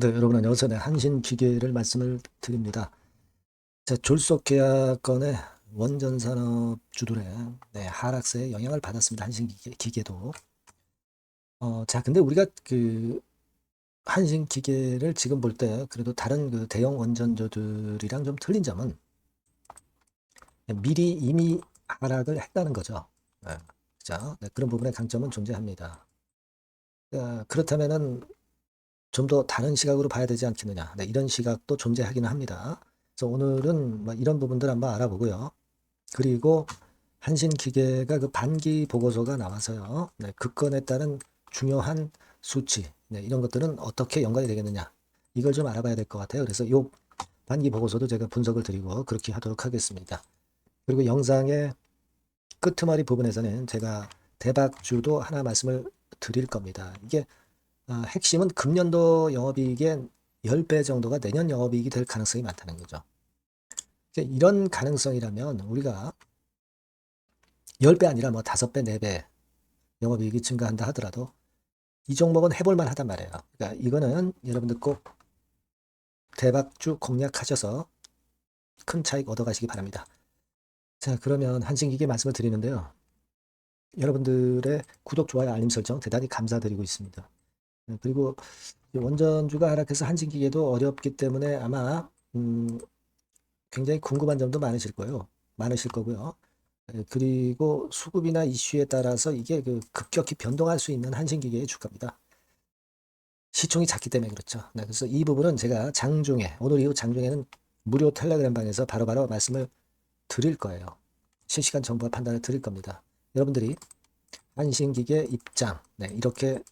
네, 여러분 안녕하세요. 네, 한신 기계를 말씀을 드립니다. 자, 졸속 계약 건의 원전 산업 주들의 네, 하락세에 영향을 받았습니다. 한신 기계, 기계도. 어, 자, 근데 우리가 그 한신 기계를 지금 볼 때 그래도 다른 그 대형 원전조들이랑 좀 틀린 점은 미리 이미 하락을 했다는 거죠. 네, 그죠? 네, 그런 부분의 강점은 존재합니다. 어, 그렇다면은 좀 더 다른 시각으로 봐야 되지 않겠느냐. 네, 이런 시각도 존재하기는 합니다. 그래서 오늘은 뭐 이런 부분들 한번 알아보고요. 그리고 한신 기계가 그 반기 보고서가 나와서요. 네, 그 건에 따른 중요한 수치, 네, 이런 것들은 어떻게 연관이 되겠느냐. 이걸 좀 알아봐야 될 것 같아요. 그래서 요 반기 보고서도 제가 분석을 드리고 그렇게 하도록 하겠습니다. 그리고 영상의 끄트머리 부분에서는 제가 대박주도 하나 말씀을 드릴 겁니다. 이게 어, 핵심은 금년도 영업이익의 10배 정도가 내년 영업이익이 될 가능성이 많다는 거죠. 이런 가능성이라면 우리가 10배 아니라 뭐 5배, 4배 영업이익이 증가한다 하더라도 이 종목은 해볼 만 하단 말이에요. 그러니까 이거는 여러분들 꼭 대박주 공략하셔서 큰 차익 얻어가시기 바랍니다. 자, 그러면 한신기계 말씀을 드리는데요. 여러분들의 구독, 좋아요, 알림 설정 대단히 감사드리고 있습니다. 네, 그리고 원전주가 하락해서 한진기계도 어렵기 때문에 아마 음, 굉장히 궁금한 점도 많으실 거예요. 많으실 거고요. 예, 그리고 수급이나 이슈에 따라서 이게 그 급격히 변동할 수 있는 한신기계의 주가입니다. 시총이 작기 때문에 그렇죠. 네, 그래서 이 부분은 제가 장중에 오늘 이후 장중에는 무료 텔레그램 방에서 바로바로 말씀을 드릴 거예요. 실시간 정보와 판단을 드릴 겁니다. 여러분들이 한신기계 입장 네, 이렇게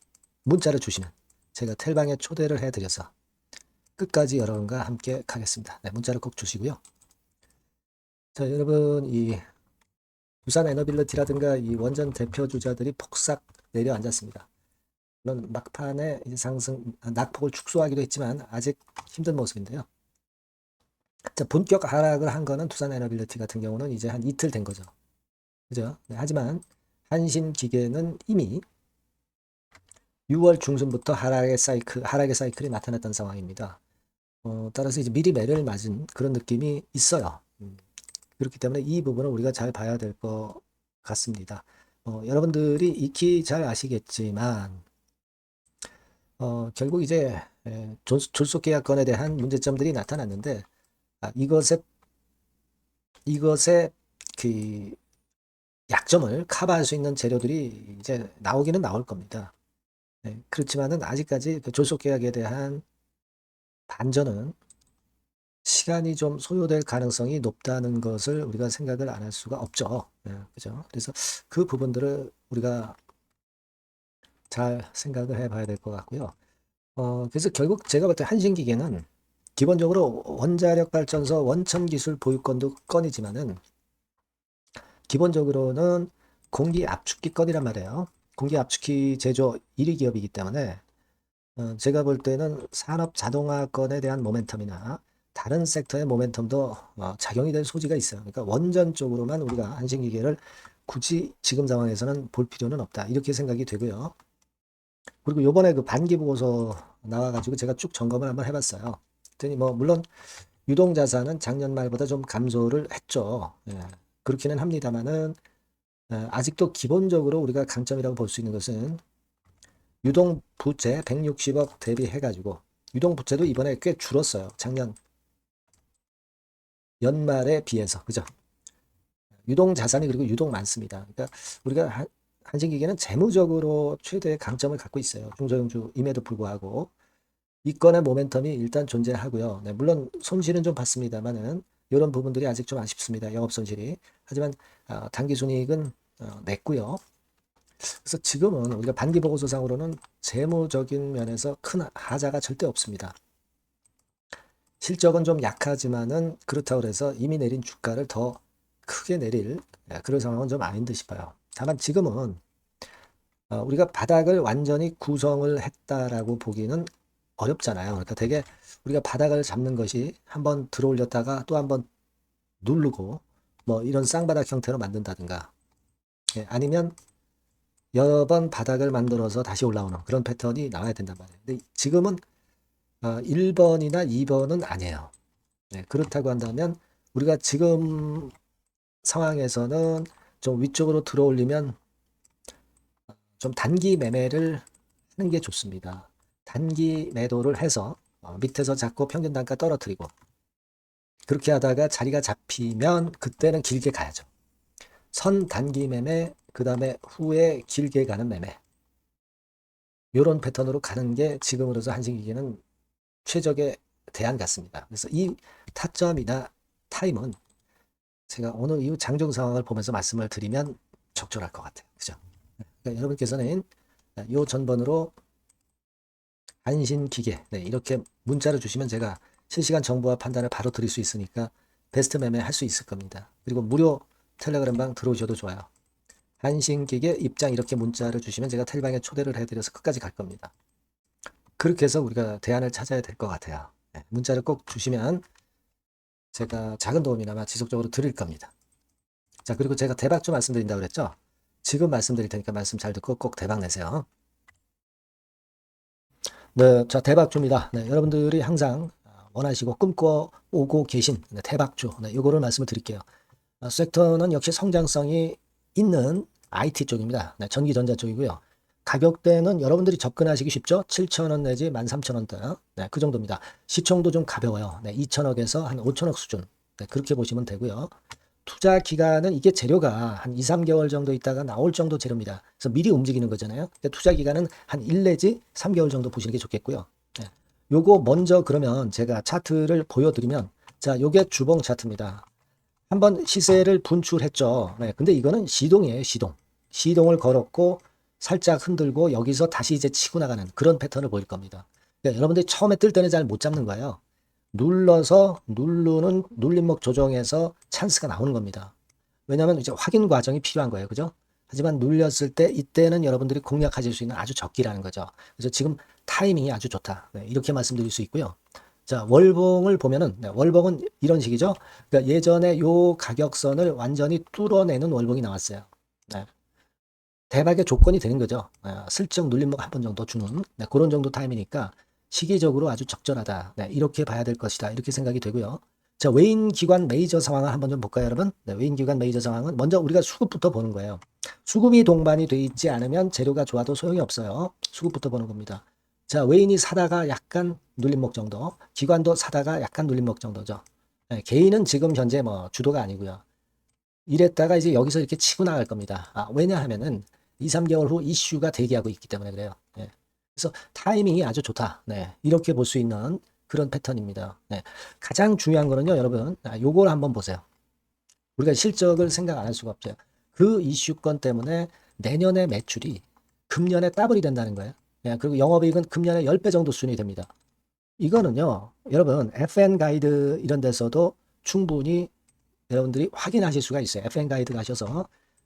문자를 주시면 제가 텔방에 초대를 해드려서 끝까지 여러분과 함께 가겠습니다. 네, 문자를 꼭 주시고요. 자, 여러분 이 부산 에너빌리티라든가 이 원전 대표 주자들이 폭삭 내려앉았습니다. 물론 막판에 상승 낙폭을 축소하기도 했지만 아직 힘든 모습인데요. 자, 본격 하락을 한 거는 두산 에너빌리티 같은 경우는 이제 한 이틀 된 거죠. 그죠? 네, 하지만 한신 기계는 이미 6월 중순부터 하락의 사이클, 하락의 사이클이 나타났던 상황입니다. 어, 따라서 이제 미리 매를 맞은 그런 느낌이 있어요. 음, 그렇기 때문에 이 부분을 우리가 잘 봐야 될 것 같습니다. 어, 여러분들이 익히 잘 아시겠지만, 어, 결국 이제 에, 졸, 졸속 계약건에 대한 문제점들이 나타났는데, 아, 이것의, 이것의 그 약점을 커버할 수 있는 재료들이 이제 나오기는 나올 겁니다. 네, 그렇지만은 아직까지 그 졸속 계약에 대한 반전은 시간이 좀 소요될 가능성이 높다는 것을 우리가 생각을 안 할 수가 없죠. 네, 그죠? 그래서 그 부분들을 우리가 잘 생각을 해봐야 될 것 같고요. 어, 그래서 결국 제가 볼 때 한신기계는 기본적으로 원자력 발전소 원천 기술 보유권도 건이지만은 기본적으로는 공기 압축기 건이란 말이에요. 공기 압축기 제조 1위 기업이기 때문에 어, 제가 볼 때는 산업 자동화건에 대한 모멘텀이나 다른 섹터의 모멘텀도 어, 작용이 될 소지가 있어요. 그러니까 원전 쪽으로만 우리가 한신기계를 굳이 지금 상황에서는 볼 필요는 없다. 이렇게 생각이 되고요. 그리고 요번에 그 반기 보고서 나와가지고 제가 쭉 점검을 한번 해봤어요. 그랬더니 뭐 물론 유동 자산은 작년 말보다 좀 감소를 했죠. 예, 그렇기는 합니다만은 어, 아직도 기본적으로 우리가 강점이라고 볼 수 있는 것은 유동 부채 160억 대비해 가지고 유동 부채도 이번에 꽤 줄었어요. 작년 연말에 비해서 그죠? 유동 자산이 그리고 유동 많습니다. 그러니까 우리가 한신기계는 재무적으로 최대의 강점을 갖고 있어요. 중소형주임에도 불구하고 이 건의 모멘텀이 일단 존재하고요. 네, 물론 손실은 좀 봤습니다만은 이런 부분들이 아직 좀 아쉽습니다. 영업 손실이. 하지만 어, 단기 순이익은 어, 냈고요. 그래서 지금은 우리가 반기 보고서상으로는 재무적인 면에서 큰 하자가 절대 없습니다. 실적은 좀 약하지만은 그렇다고 해서 이미 내린 주가를 더 크게 내릴 예, 그런 상황은 좀 아닌 듯 싶어요. 다만 지금은 어, 우리가 바닥을 완전히 구성을 했다라고 보기는 어렵잖아요. 그러니까 되게 우리가 바닥을 잡는 것이 한번 들어 올렸다가 또 한번 누르고 뭐 이런 쌍바닥 형태로 만든다든가 예, 아니면 여러 번 바닥을 만들어서 다시 올라오는 그런 패턴이 나와야 된단 말이에요. 근데 지금은 어, 1번이나 2번은 아니에요. 네, 그렇다고 한다면 우리가 지금 상황에서는 좀 위쪽으로 들어올리면 좀 단기 매매를 하는 게 좋습니다. 단기 매도를 해서 어, 밑에서 잡고 평균 단가 떨어뜨리고 그렇게 하다가 자리가 잡히면 그때는 길게 가야죠. 선 단기 매매, 그 다음에 후에 길게 가는 매매. 요런 패턴으로 가는 게 지금으로서 한신기계는 최적의 대안 같습니다. 그래서 이 타점이나 타임은 제가 오늘 이후 장중 상황을 보면서 말씀을 드리면 적절할 것 같아요. 그죠? 그러니까 여러분께서는 요 전번으로 한신기계 네, 이렇게 문자를 주시면 제가 실시간 정보와 판단을 바로 드릴 수 있으니까 베스트 매매 할 수 있을 겁니다. 그리고 무료 텔레그램방 들어오셔도 좋아요. 한신기계 입장 이렇게 문자를 주시면 제가 텔방에 초대를 해드려서 끝까지 갈 겁니다. 그렇게 해서 우리가 대안을 찾아야 될 것 같아요. 네, 문자를 꼭 주시면 제가 작은 도움이나마 지속적으로 드릴 겁니다. 자, 그리고 제가 대박 좀 말씀드린다고 그랬죠? 지금 말씀드릴 테니까 말씀 잘 듣고 꼭 대박 내세요. 네, 자, 대박주입니다. 네, 여러분들이 항상 원하시고 꿈꿔 오고 계신 네, 대박주. 네, 요거를 말씀을 드릴게요. 아, 섹터는 역시 성장성이 있는 IT 쪽입니다. 네, 전기전자 쪽이고요. 가격대는 여러분들이 접근하시기 쉽죠? 7,000원 내지 13,000원대. 네, 그 정도입니다. 시총도 좀 가벼워요. 네, 2천억에서 한 5천억 수준. 네, 그렇게 보시면 되고요. 투자 기간은 이게 재료가 한 2, 3개월 정도 있다가 나올 정도 재료입니다. 그래서 미리 움직이는 거잖아요. 근데 투자 기간은 한 1 내지 3개월 정도 보시는 게 좋겠고요. 네. 요거 먼저 그러면 제가 차트를 보여드리면 자, 요게 주봉 차트입니다. 한번 시세를 분출했죠. 네, 근데 이거는 시동이에요, 시동. 시동을 걸었고 살짝 흔들고 여기서 다시 이제 치고 나가는 그런 패턴을 보일 겁니다. 그러니까 여러분들이 처음에 뜰 때는 잘 못 잡는 거예요. 눌러서 누르는 눌림목 조정에서 찬스가 나오는 겁니다. 왜냐하면 이제 확인 과정이 필요한 거예요. 그죠? 하지만 눌렸을 때 이때는 여러분들이 공략하실 수 있는 아주 적기라는 거죠. 그래서 지금 타이밍이 아주 좋다. 네, 이렇게 말씀드릴 수 있고요. 자, 월봉을 보면은 네, 월봉은 이런 식이죠. 그러니까 예전에 요 가격선을 완전히 뚫어내는 월봉이 나왔어요. 네. 대박의 조건이 되는 거죠. 네, 슬쩍 눌림목 한 번 정도 주는 네, 그런 정도 타임이니까 시기적으로 아주 적절하다. 네, 이렇게 봐야 될 것이다. 이렇게 생각이 되고요. 자, 외인 기관 메이저 상황을 한번 좀 볼까요, 여러분? 네, 외인 기관 메이저 상황은 먼저 우리가 수급부터 보는 거예요. 수급이 동반이 돼 있지 않으면 재료가 좋아도 소용이 없어요. 수급부터 보는 겁니다. 자, 외인이 사다가 약간 눌림목 정도, 기관도 사다가 약간 눌림목 정도죠. 네, 개인은 지금 현재 뭐 주도가 아니고요. 이랬다가 이제 여기서 이렇게 치고 나갈 겁니다. 아, 왜냐하면은 2, 3개월 후 이슈가 대기하고 있기 때문에 그래요. 네. 그래서 타이밍이 아주 좋다. 네. 이렇게 볼 수 있는 그런 패턴입니다. 네. 가장 중요한 거는요, 여러분. 아, 요걸 한번 보세요. 우리가 실적을 생각 안 할 수가 없죠. 그 이슈권 때문에 내년의 매출이 금년에 더블이 된다는 거예요. 네. 그리고 영업이익은 금년에 10배 정도 수준이 됩니다. 이거는요, 여러분, FN 가이드 이런 데서도 충분히 여러분들이 확인하실 수가 있어요. FN 가이드 가셔서 네,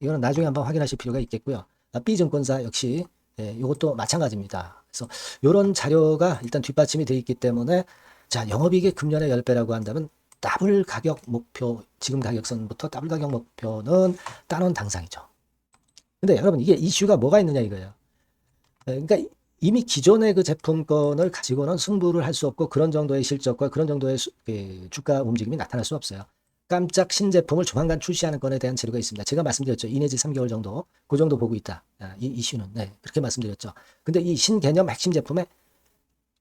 이거는 나중에 한번 확인하실 필요가 있겠고요. 아, B증권사 역시 예, 이것도 마찬가지입니다. 그래서 이런 자료가 일단 뒷받침이 되어 있기 때문에 자 영업이익이 금년에 10배라고 한다면 더블 가격 목표 지금 가격선부터 더블 가격 목표는 따놓은 당상이죠. 근데 여러분 이게 이슈가 뭐가 있느냐 이거예요. 예, 그러니까 이미 기존의 그 제품권을 가지고는 승부를 할 수 없고 그런 정도의 실적과 그런 정도의 수, 그 주가 움직임이 나타날 수 없어요. 깜짝 신제품을 조만간 출시하는 건에 대한 재료가 있습니다. 제가 말씀드렸죠. 2 내지 3개월 정도, 그 정도 보고 있다. 아, 이 이슈는. 네, 그렇게 말씀드렸죠. 근데 이 신개념 핵심 제품의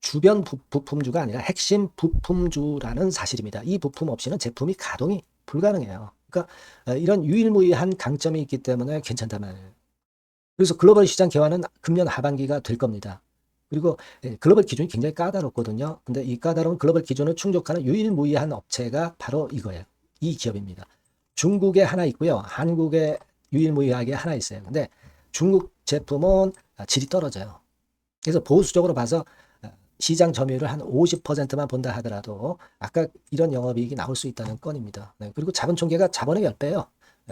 주변 부, 부품주가 아니라 핵심 부품주라는 사실입니다. 이 부품 없이는 제품이 가동이 불가능해요. 그러니까 어, 이런 유일무이한 강점이 있기 때문에 말이에요. 그래서 글로벌 시장 개화는 금년 하반기가 될 겁니다. 그리고 예, 글로벌 기준이 굉장히 까다롭거든요. 근데 이 까다로운 글로벌 기준을 충족하는 유일무이한 업체가 바로 이거예요. 이 기업입니다. 중국에 하나 있고요. 한국에 유일무이하게 하나 있어요. 근데 중국 제품은 질이 떨어져요. 그래서 보수적으로 봐서 시장 점유율을 한 50%만 본다 하더라도 아까 이런 영업이익이 나올 수 있다는 건입니다. 네, 그리고 자본 총계가 자본의 10배예요.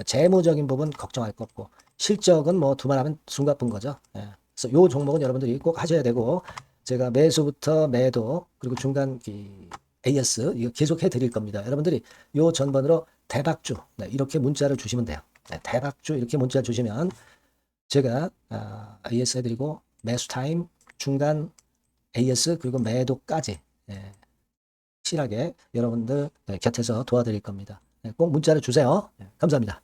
재무적인 부분 걱정할 거 없고 실적은 뭐 두말하면 숨가쁜 거죠. 예. 그래서 요 종목은 여러분들이 꼭 하셔야 되고 제가 매수부터 매도 그리고 중간 이 AS 이거 계속 해 드릴 겁니다. 여러분들이 요 전번으로 대박주 네, 이렇게 문자를 주시면 돼요. 네, 대박주 이렇게 문자 주시면 제가 아, AS 해드리고 매수 타임 중간 AS 그리고 매도까지 예, 확실하게 여러분들 네, 곁에서 도와드릴 겁니다. 네, 꼭 문자를 주세요. 네, 감사합니다.